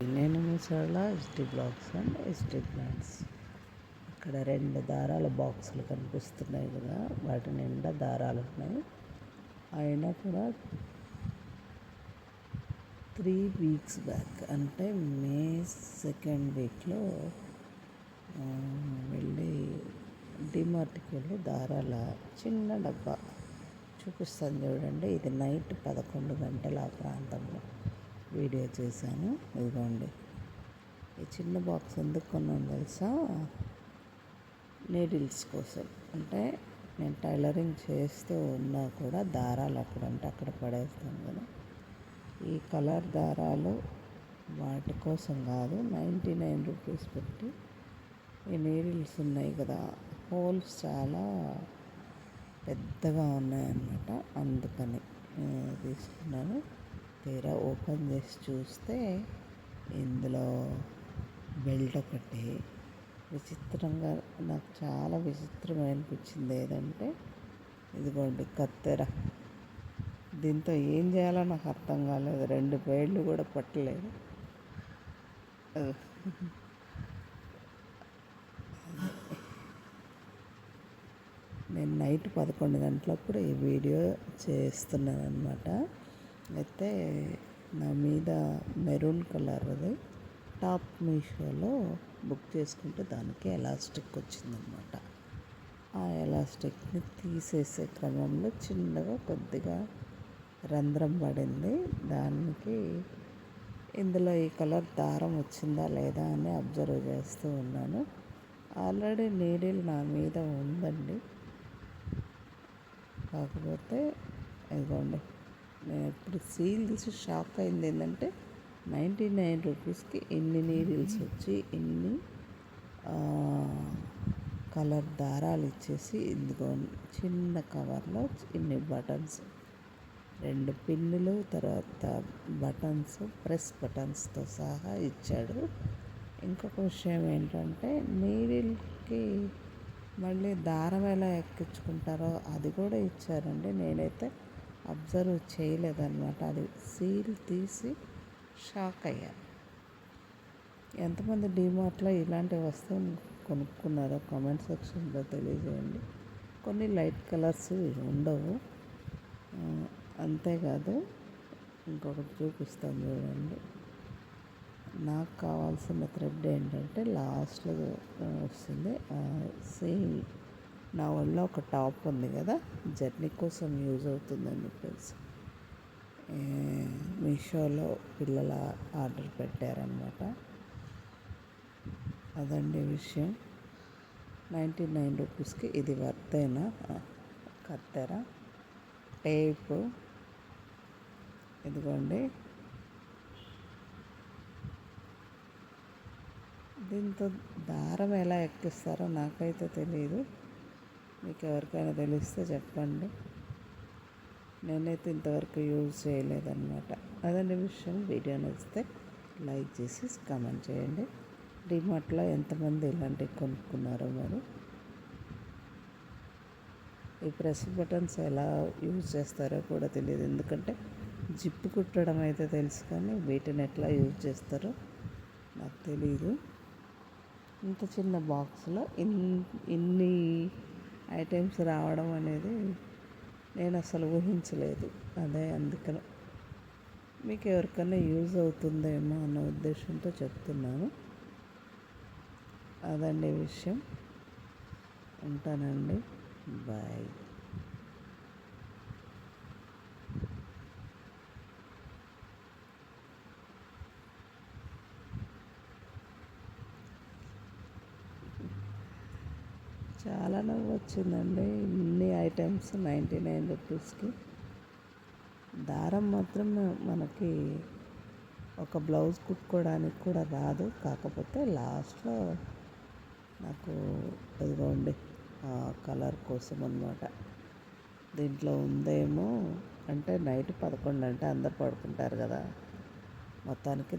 నేను మిసాల ST blocks and ST plants ఇక్కడ రెండు దారాల బాక్సులు కనిపిస్తున్నాయి కదా వాటి నిండా దారాలు ఉన్నాయి. అయినా కూడా త్రీ వీక్స్ బ్యాక్ అంటే మే సెకండ్ వీక్లో వెళ్ళి డిమార్ట్కి వెళ్ళి దారాల చిన్న డబ్బా చూపిస్తాను చూడండి. ఇది నైట్ పదకొండు గంటల ఆ ప్రాంతంలో. వీడియో చేశాను. ఇదిగోండి. ఈ చిన్న బాక్స్ ఎందుకు కొన్నాను తెలుసా? నీడిల్స్ కోసం. అంటే నేను టైలరింగ్ చేస్తూ ఉన్నా కూడా దారాలు అక్కడంటే అక్కడ పడేస్తాను కదా. ఈ కలర్ దారాలు వాటి కోసం కాదు నైంటీ నైన్ రూపీస్ పెట్టి ఈ నీడిల్స్ ఉన్నాయి కదా. హోల్స్ చాలా పెద్దగా ఉన్నాయన్నమాట. అందుకని తీసుకున్నాను. పేర ఓపెన్ చేసి చూస్తే ఇందులో బెల్ట్ ఒకటి. విచిత్రంగా నాకు చాలా విచిత్రంగా అనిపించింది ఏదంటే ఇదిగోండి కత్తెర. దీంతో ఏం చేయాలో నాకు అర్థం కాలేదు. రెండు పేర్లు కూడా పట్టలేదు. నేను నైట్ పదకొండు గంటలప్పుడు ఈ వీడియో చేస్తున్నాను అనమాట అయితే నా మీద మెరూన్ కలర్ది టాప్ మీషోలో బుక్ చేసుకుంటే దానికి ఎలాస్టిక్ వచ్చిందనమాట ఆ ఎలాస్టిక్ని తీసేసే క్రమంలో చిన్నగా కొద్దిగా రంధ్రం పడింది. దానికి ఇందులో ఈ కలర్ దారం వచ్చిందా లేదా అని అబ్జర్వ్ చేస్తూ ఉన్నాను. ఆల్రెడీ నీడిల్ నా మీద ఉందండి. కాకపోతే ఇదిగోండి. నేను ఎప్పుడు సీల్ తీసి షాక్ అయింది ఏంటంటే నైంటీ నైన్ రూపీస్కి ఇన్ని నీడిల్స్ వచ్చి ఇన్ని కలర్ దారాలు ఇచ్చేసి ఇదిగో చిన్న కవర్లో ఇన్ని బటన్స్. రెండు పిన్నులు తర్వాత బటన్స్ ప్రెస్ బటన్స్తో సహా ఇచ్చాడు. ఇంకొక విషయం ఏంటంటే నీడిల్కి మళ్ళీ దారం ఎలా ఎక్కించుకుంటారో అది కూడా ఇచ్చారండి నేనైతే. అబ్జర్వ్ చేయలేదన్నమాట. అది సీల్ తీసి షాక్ అయ్యాను ఎంతమంది డిమార్ట్లో ఇలాంటి వస్తువులు కొనుక్కున్నారో కామెంట్ సెక్షన్లో తెలియజేయండి. కొన్ని లైట్ కలర్స్ ఉండవు. అంతేకాదు ఇంకొకటి చూపిస్తాను చూడండి. నాకు కావాల్సిన థ్రెడ్ ఏంటంటే లాస్ట్లో వస్తుంది సేమ్ నా వల్ల ఒక టాప్ ఉంది కదా జర్నీ కోసం యూజ్ అవుతుందని చెప్పేసి. మీషోలో పిల్లల ఆర్డర్ పెట్టారనమాట అదండి విషయం. నైంటీ నైన్ రూపీస్కి ఇది వర్తేనా? కత్తెర టేపు ఇదిగోండి. దీంతో దారం ఎలా ఎక్కిస్తారో నాకైతే తెలియదు మీకు ఎవరికైనా తెలిస్తే చెప్పండి. నేనైతే ఇంతవరకు యూజ్ చేయలేదన్నమాట. అదండి విషయం. వీడియో నచ్చితే లైక్ చేసి కామెంట్ చేయండి. డిమార్ట్లో ఎంతమంది ఇలాంటివి కొనుక్కున్నారో మరి. ఈ ప్రెస్ బటన్స్ ఎలా యూజ్ చేస్తారో కూడా తెలియదు. ఎందుకంటే జిప్పు కుట్టడం అయితే తెలుసు కానీ వీటిని ఎట్లా యూజ్ చేస్తారో నాకు తెలియదు ఇంత చిన్న బాక్స్లో ఇన్ ఇన్ని ఐటమ్స్ రావడం అనేది నేను అసలు ఊహించలేదు. అదే అందుకని. మీకు ఎవరికైనా యూజ్ అవుతుందేమో అన్న ఉద్దేశంతో చెప్తున్నాను. అదండి విషయం. ఉంటానండి. బాయ్. చాలా నవ్వు వచ్చిందండి ఇన్ని ఐటమ్స్ నైంటీ నైన్ రూపీస్కి. దారం మాత్రం మనకి ఒక బ్లౌజ్ కుట్టుకోవడానికి కూడా రాదు. కాకపోతే లాస్ట్లో నాకు ఇదిగోండి కలర్ కోసం అనమాట దీంట్లో ఉందేమో అంటే నైట్ పదకొండు అంటే అందరు పడుకుంటారు కదా. మొత్తానికి